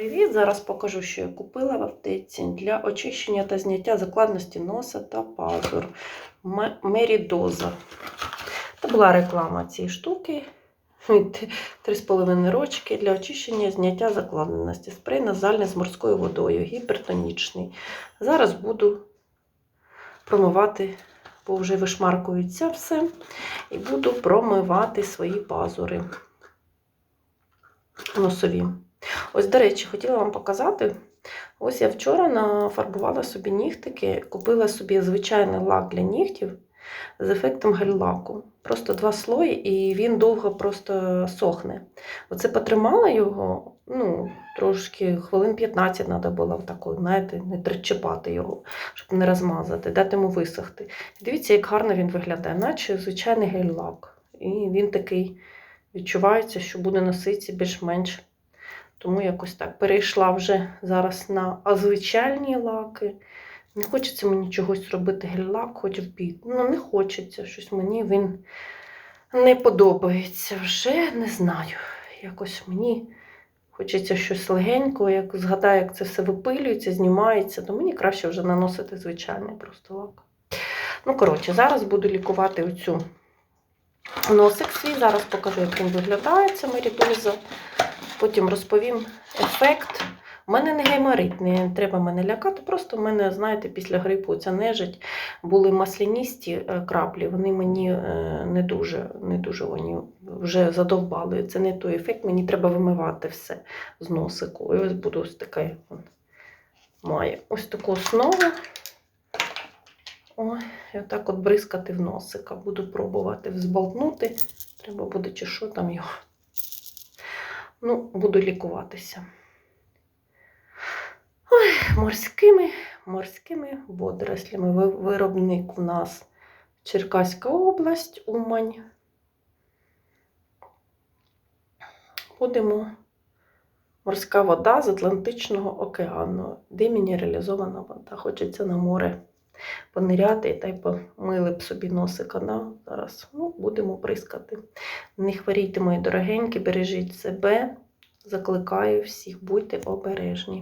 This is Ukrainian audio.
Привіт! Зараз покажу, що я купила в аптеці для очищення та зняття закладності носа та пазур. Мерідоза. Це була реклама цієї штуки. Від 3,5 рочки для очищення і зняття закладеності. Спрей назальний з морською водою, гіпертонічний. Зараз буду промивати, бо вже вишмаркується все. І буду промивати свої пазури носові. Ось, до речі, хотіла вам показати. Ось я вчора нафарбувала собі нігтики, купила собі звичайний лак для нігтів з ефектом гель-лаку. Просто два слої, і він довго просто сохне. Оце потримала його, ну, трошки хвилин 15 треба було таку, знаєте, не тричепати його, щоб не розмазати, дати йому висохти. Дивіться, як гарно він виглядає, наче звичайний гель-лак. І він такий відчувається, що буде носитися більш-менш. Тому якось так перейшла вже зараз на звичайні лаки. Не хочеться мені чогось робити гель-лак, хоч в бік. Ну, не хочеться. Щось мені він не подобається. Вже не знаю. Якось мені хочеться щось легенького, як згадаю, як це все випилюється, знімається, то мені краще вже наносити звичайний просто лак. Ну, коротше, зараз буду лікувати оцю носик свій. Зараз покажу, як він виглядає, це мерідоза. Потім розповім ефект. У мене не гайморит, не треба мене лякати. Просто в мене, знаєте, після грипу ця нежить були масляністі е, краплі. Вони мені е, не дуже, не дуже вони вже задовбали. Це не той ефект, мені треба вимивати все з носику. І ось буду ось таке. Має ось таку основу. Ой, і отак от бризкати в носика. Буду пробувати взболтнути. Треба буде чи що там його. Ну, буду лікуватися. Ой, морськими, морськими водорослями. Виробник у нас Черкаська область, Умань. Будемо морська вода з Атлантичного океану, демінералізована вода. Хочеться на море пониряти та й помили б собі носика. Да? Зараз будемо прискати. Не хворійте, мої дорогенькі, бережіть себе. Закликаю всіх, будьте обережні.